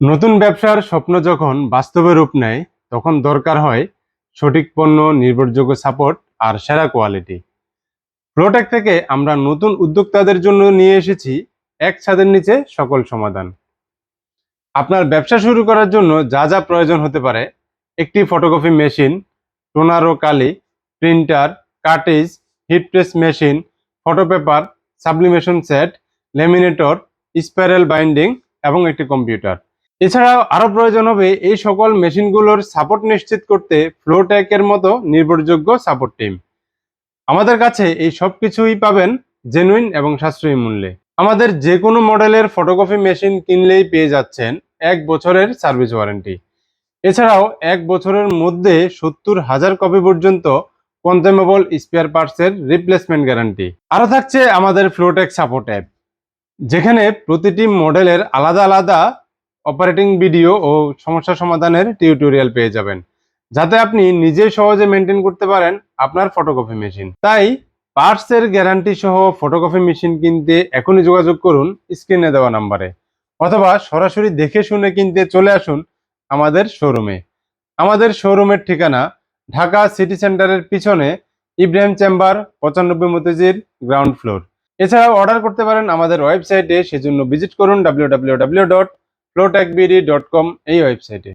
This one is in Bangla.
নতুন ব্যবসার স্বপ্ন যখন বাস্তবে রূপ নেয়, তখন দরকার হয় সঠিক পণ্য, নির্ভরযোগ্য সাপোর্ট আর সেরা কোয়ালিটি প্রোটেক থেকে আমরা নতুন উদ্যোক্তাদের জন্য নিয়ে এসেছি, এক ছাদের নিচে সকল সমাধান। আপনার ব্যবসা শুরু করার জন্য যা যা প্রয়োজন হতে পারে, একটি ফটোকপি মেশিন টোনার ও কালি printer cartridge heat press machine photo paper sublimation set laminator spiral binding এবং একটি কম্পিউটার এছাড়াও আরও প্রয়োজন হবে, এই সকল মেশিনগুলোর সাপোর্ট নিশ্চিত করতে ফ্লোটেকের মতো নির্ভরযোগ্য সাপোর্ট টিম আমাদের কাছে এই সব কিছুই পাবেন জেনুইন এবং সাশ্রয়ী মূল্যে। আমাদের যে কোনো মডেলের ফটোকপি মেশিন কিনলেই পেয়ে যাচ্ছেন এক বছরের সার্ভিস ওয়ারেন্টি এছাড়াও এক বছরের মধ্যে সত্তর হাজার কপি পর্যন্ত কনজেমেবল স্পেয়ার পার্টসের রিপ্লেসমেন্ট গ্যারান্টি আরও থাকছে আমাদের ফ্লোটেক সাপোর্ট অ্যাপ যেখানে প্রতিটি মডেলের আলাদা আলাদা অপারেটিং ভিডিও ও সমস্যা সমাধানের টিউটোরিয়াল পেয়ে যাবেন। যাতে আপনি নিজে সহজে মেনটেন করতে পারেন আপনার ফটোকপি মেশিন। তাই পার্টসের গ্যারান্টি সহ ফটোকপি মেশিন কিনতে এখনই যোগাযোগ করুন স্ক্রিনে দেওয়া নাম্বারে। অথবা সরাসরি দেখে শুনে কিনতে চলে আসুন আমাদের শোরুমে। আমাদের শোরুমের ঠিকানা ঢাকা সিটি সেন্টারের পিছনে ইব্রাহিম চেম্বার, পঁচানব্বই মতিজির গ্রাউন্ড ফ্লোর। এছাড়াও অর্ডার করতে পারেন আমাদের ওয়েবসাইটে, সেজন্য ভিজিট করুন ডাব্লিউ ডট ডট কম এই ওয়েবসাইটে